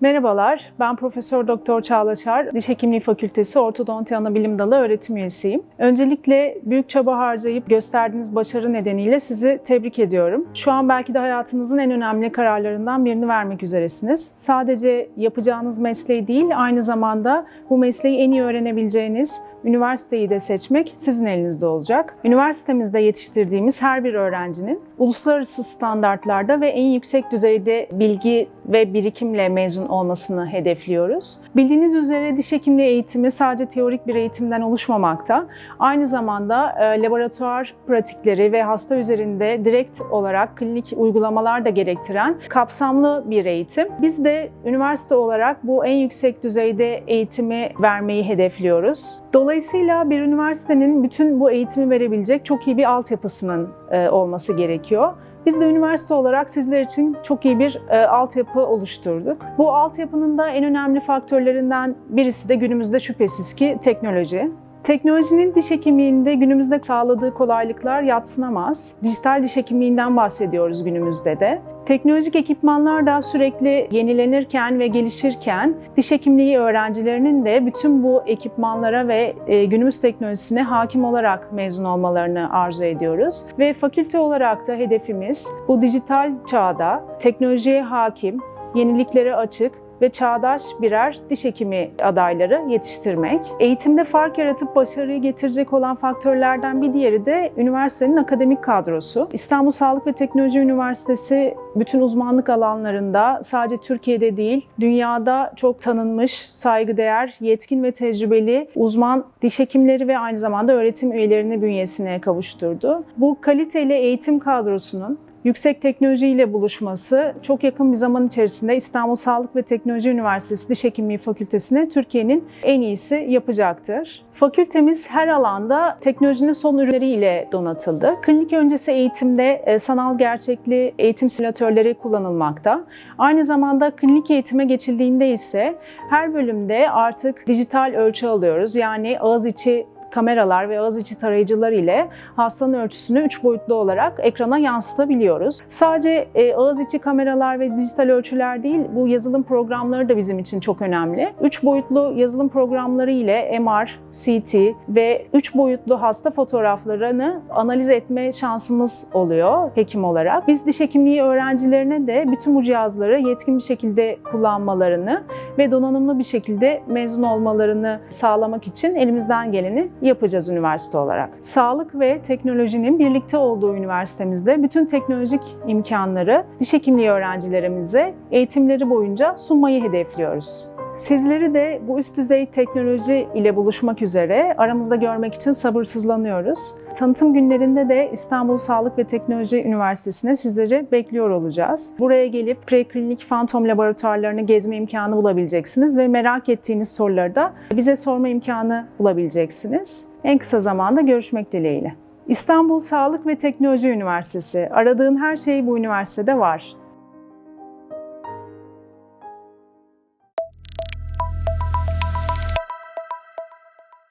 Merhabalar, ben Profesör Doktor Çağlaçar, Diş Hekimliği Fakültesi Ortodonti Anabilim Dalı öğretim üyesiyim. Öncelikle büyük çaba harcayıp gösterdiğiniz başarı nedeniyle sizi tebrik ediyorum. Şu an belki de hayatınızın en önemli kararlarından birini vermek üzeresiniz. Sadece yapacağınız mesleği değil, aynı zamanda bu mesleği en iyi öğrenebileceğiniz üniversiteyi de seçmek sizin elinizde olacak. Üniversitemizde yetiştirdiğimiz her bir öğrencinin uluslararası standartlarda ve en yüksek düzeyde bilgi ve birikimle mezun olmasını hedefliyoruz. Bildiğiniz üzere diş hekimliği eğitimi sadece teorik bir eğitimden oluşmamakta. Aynı zamanda e, laboratuvar pratikleri ve hasta üzerinde direkt olarak klinik uygulamalar da gerektiren kapsamlı bir eğitim. Biz de üniversite olarak bu en yüksek düzeyde eğitimi vermeyi hedefliyoruz. Dolayısıyla bir üniversitenin bütün bu eğitimi verebilecek çok iyi bir altyapısının e, olması gerekiyor. Biz de üniversite olarak sizler için çok iyi bir e, altyapı oluşturduk. Bu altyapının da en önemli faktörlerinden birisi de günümüzde şüphesiz ki teknoloji. Teknolojinin diş hekimliğinde günümüzde sağladığı kolaylıklar yatsınamaz. Dijital diş hekimliğinden bahsediyoruz günümüzde de. Teknolojik ekipmanlar da sürekli yenilenirken ve gelişirken diş hekimliği öğrencilerinin de bütün bu ekipmanlara ve e, günümüz teknolojisine hakim olarak mezun olmalarını arzu ediyoruz. Ve fakülte olarak da hedefimiz bu dijital çağda teknolojiye hakim, yeniliklere açık ve çağdaş birer diş hekimi adayları yetiştirmek. Eğitimde fark yaratıp başarıyı getirecek olan faktörlerden bir diğeri de üniversitenin akademik kadrosu. İstanbul Sağlık ve Teknoloji Üniversitesi bütün uzmanlık alanlarında sadece Türkiye'de değil, dünyada çok tanınmış, saygıdeğer, yetkin ve tecrübeli uzman diş hekimleri ve aynı zamanda öğretim üyelerini bünyesine kavuşturdu. Bu kaliteli eğitim kadrosunun yüksek teknolojiyle buluşması çok yakın bir zaman içerisinde İstanbul Sağlık ve Teknoloji Üniversitesi Diş Hekimliği Fakültesine Türkiye'nin en iyisi yapacaktır. Fakültemiz her alanda teknolojinin son ürünleriyle donatıldı. Klinik öncesi eğitimde e, sanal gerçekli eğitim simülatörleri kullanılmakta. Aynı zamanda klinik eğitime geçildiğinde ise her bölümde artık dijital ölçü alıyoruz. Yani ağız içi kameralar ve ağız içi tarayıcılar ile hastanın ölçüsünü 3 boyutlu olarak ekrana yansıtabiliyoruz. Sadece e, ağız içi kameralar ve dijital ölçüler değil, bu yazılım programları da bizim için çok önemli. 3 boyutlu yazılım programları ile MR, CT ve 3 boyutlu hasta fotoğraflarını analiz etme şansımız oluyor hekim olarak. Biz diş hekimliği öğrencilerine de bütün bu cihazları yetkin bir şekilde kullanmalarını ve donanımlı bir şekilde mezun olmalarını sağlamak için elimizden geleni yapacağız üniversite olarak. Sağlık ve teknolojinin birlikte olduğu üniversitemizde bütün teknolojik imkanları diş hekimliği öğrencilerimize eğitimleri boyunca sunmayı hedefliyoruz. Sizleri de bu üst düzey teknoloji ile buluşmak üzere aramızda görmek için sabırsızlanıyoruz. Tanıtım günlerinde de İstanbul Sağlık ve Teknoloji Üniversitesi'ne sizleri bekliyor olacağız. Buraya gelip preklinik fantom laboratuvarlarını gezme imkanı bulabileceksiniz ve merak ettiğiniz soruları da bize sorma imkanı bulabileceksiniz. En kısa zamanda görüşmek dileğiyle. İstanbul Sağlık ve Teknoloji Üniversitesi. Aradığın her şey bu üniversitede var.